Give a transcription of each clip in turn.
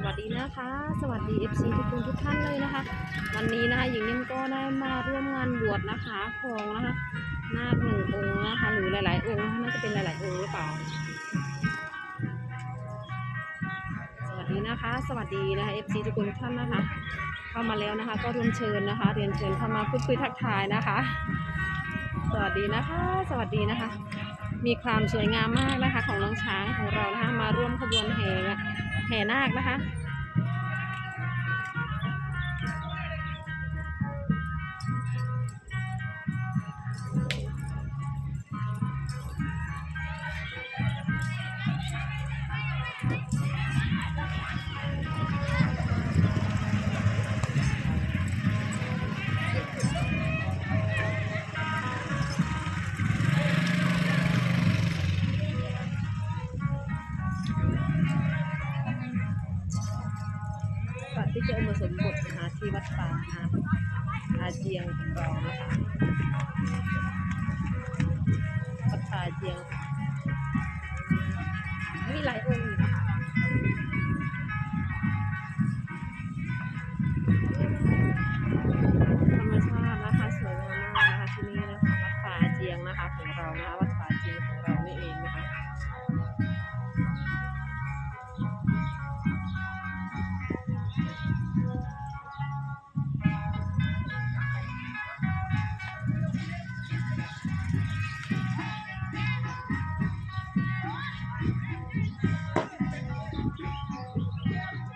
สวัสดีนะคะ สวัสดี FC ทุกคนทุกท่านเลยนะคะ วันนี้นะคะหญิงนิ่มก็ได้มาร่วมงานบวชนะคะของนะคะนาคหนึ่งองค์นะคะหรือหลายๆ องค์น่าจะเป็นหลายๆองค์หรือเปล่า สวัสดีนะคะ สวัสดีนะคะ FC ทุกคนทุกท่านนะคะ เข้ามาแล้วนะคะ ก็เรียนเชิญนะคะ เรียนเชิญเข้ามาพูดคุยทักทายนะคะ สวัสดีนะคะ สวัสดีนะคะ มีความสวยงามมากนะคะ ของน้องช้างของเรานะคะมาร่วมขบวนแห่ แห่นาคนะคะ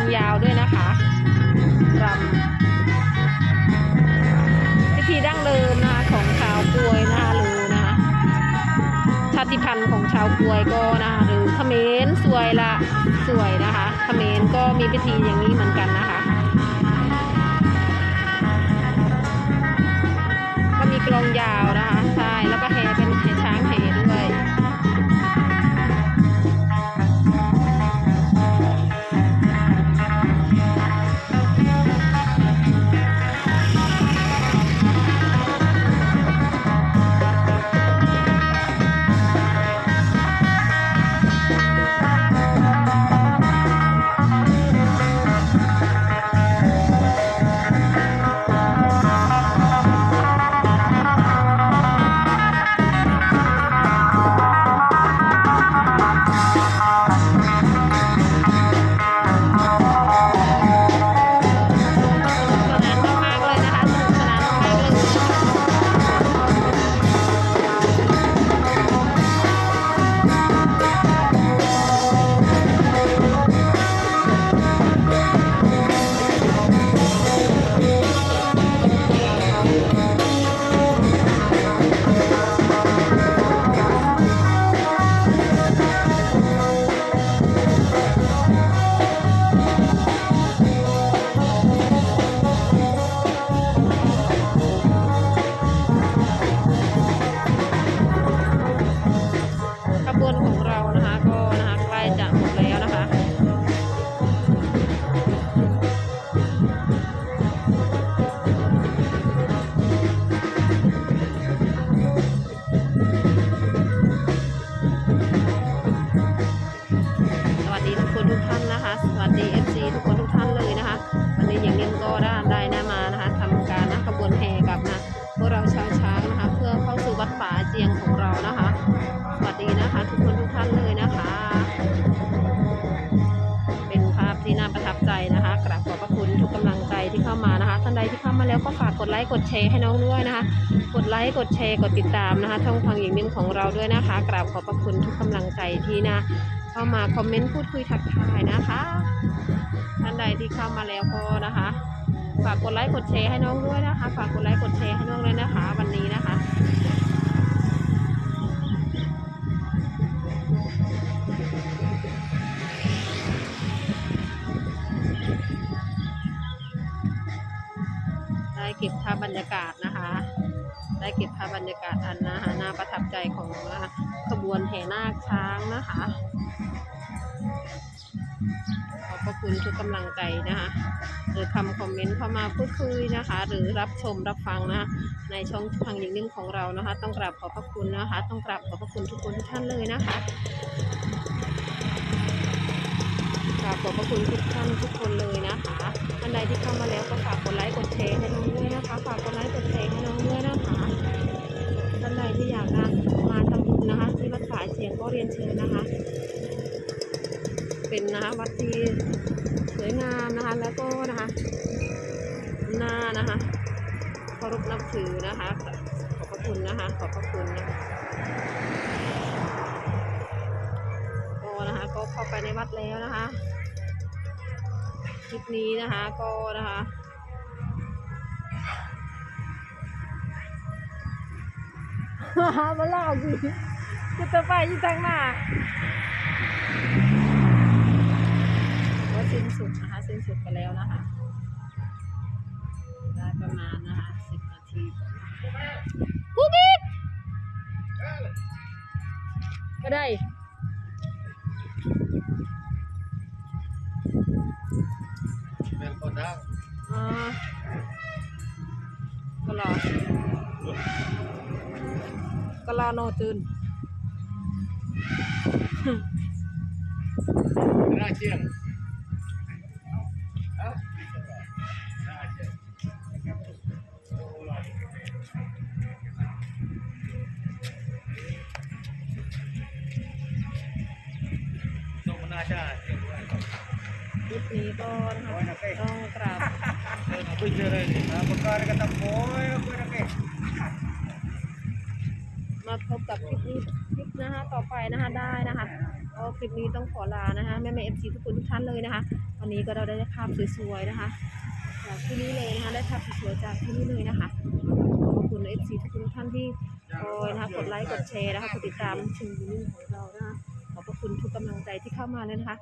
องยาวด้วยนะคะรำพิธีดั้งเดิมนะคะของชาวกวยนะคะหรือนะคะชาติพันธุ์ของชาวกวยก็นะคะหรือเขมรสวยละสวยนะคะเขมรก็มีพิธีอย่างนี้เหมือนกันนะคะีทุกคนทุกท่านนะคะ สวัสดี FC ทุกคนทุกท่านเลยนะคะ วันนี้อย่งเงี้ยก็ได้ได้นมานะคะทำการนะขบวนแห่กับนะพวกเราชาวช้างนะคะ เพื่อเข้าสู่วัดป่าเจียงของเรานะคะ สวัสดีนะคะ ทุกคนทุกท่านเลยนะคะ เป็นภาพที่น่าประทับใจนะคะกราบขอบพระคุณทุกกำลังใจที่เข้ามานะคะท่านใดที่เข้ามาแล้วก็ฝากกดไลค์กดแชร์ให้น้องด้วยนะคะ กดไลค์กดแชร์กดติดตามนะคะช่องทางหญิงนิ่มของเราด้วยนะคะกราบขอบพระคุณทุกกำลังใจที่นะ เข้ามาคอมเมนต์พูดคุยทักทายนะคะท่านใดที่เข้ามาแล้วก็นะคะ ฝากกดไลค์กดแชร์ให้น้องด้วยนะคะ ฝากกดไลค์กดแชร์ให้น้องเลยนะคะ วันนี้นะคะได้เก็บภาพบรรยากาศนะคะ ได้เก็บภาพบรรยากาศอันนะคะน่าประทับใจของขบวนแห่นาคช้างนะคะ ขอบพระคุณทุกกำลังใจนะคะ หรือคำคอมเมนต์เข้ามาพูดคุยนะคะ หรือรับชมรับฟังนะคะในช่องทางยิงนิ่มของเรานะคะ ต้องกราบขอบพระคุณนะคะ ต้องกราบขอบพระคุณทุกคนทุกท่านเลยนะคะกราบขอบพระคุณทุกท่านทุกคนเลยนะคะท่านใดที่เข้ามาแล้วก็ฝากกดไลค์กดแชร์ให้น้องด้วยนะคะ ฝากกดไลค์กดแชร์ให้น้องด้วยนะคะท่านใดที่อยากมาทำบุญนะคะ ที่วัดป่าเสียงก็เรียนเชิญนะคะ เป็นนะคะวัดที่สวยงามนะคะ แล้วก็นะคะหน้านะคะเคารพนับถือนะคะ ขอบพระคุณนะคะ ขอบพระคุณนะคะก็นะคะก็เข้าไปในวัดแล้วนะคะคลิปนี้นะคะก็นะคะมาเล่าสิจะจะไปยี่ตังหน้า ก็ สิ้นสุดนะคะสิ้นสุดไปแล้วนะคะได้ประมาณนะคะสิบนาทีกูบิ๊กก็ได้เป็นคนดังอ่าก็รอก็รอโนตื่นน่าเชื่องเอ้ ลิปนี้ก็นะคะต้องกราบเออไปเลยนะประกาศกันตโพยแล้วก็นักเมาพบกับคลิปนี้คลิปนะคะต่อไปนะคะได้นะคะก็คลิปนี้ต้องขอลานะคะแม่แม่เอฟซีทุกคนทุกท่านเลยนะคะวันนี้ก็เราได้ภาพสวยๆนะคะจากที่นี่เลยนะคะได้ภาพสวยๆจากที่นี่เลยนะคะขอบคุณเอฟซีทุกคนทุกท่านที่คอยนะคะกดไลค์กดแชร์นะคะกดติดตามชมวิวของเรานะคะขอบพระคุณทุกกำลังใจที่เข้ามาเลยนะคะ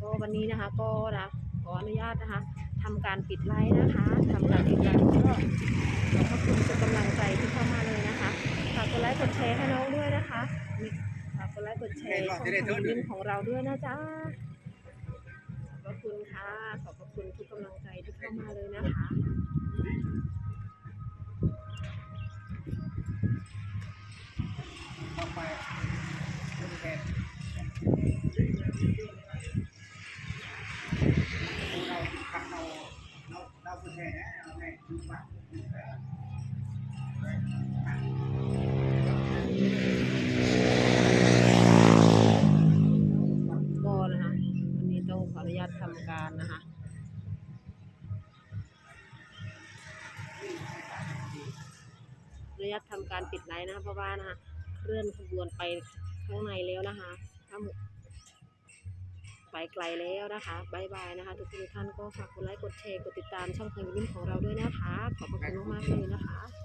ก็วันนี้นะคะก็นะขออนุญาตนะคะทำการปิดไลฟ์นะคะทำการปิดไลฟ์ก็ขอบพระคุณทุกกำลังใจที่เข้ามาเลยนะคะฝากกดไลค์กดแชร์ให้น้องด้วยนะคะฝากกดไลค์กดแชร์ช่องทางลิงของเราด้วยนะจ๊ะขอบคุณค่ะขอบคุณทุกกำลังใจที่เข้ามาเลยนะคะเข้าไปดูแทนเราขับเราเราเราผู้แทนนะเราในดูบัตร ก็นะคะวันนี้ต้องขออนุญาตทำการนะคะอนุญาตทำการปิดไลน์นะคะเพราะว่านะคะเคลื่อนขบวนไปข้างในแล้วนะคะถ้า ไปไกลแล้วนะคะบายบายนะคะ ทุกท่านก็ฝากกดไลค์กดแชร์กดติดตามช่องทางยูทูบของเราด้วยนะคะ ขอบพระคุณมากๆเลยนะคะ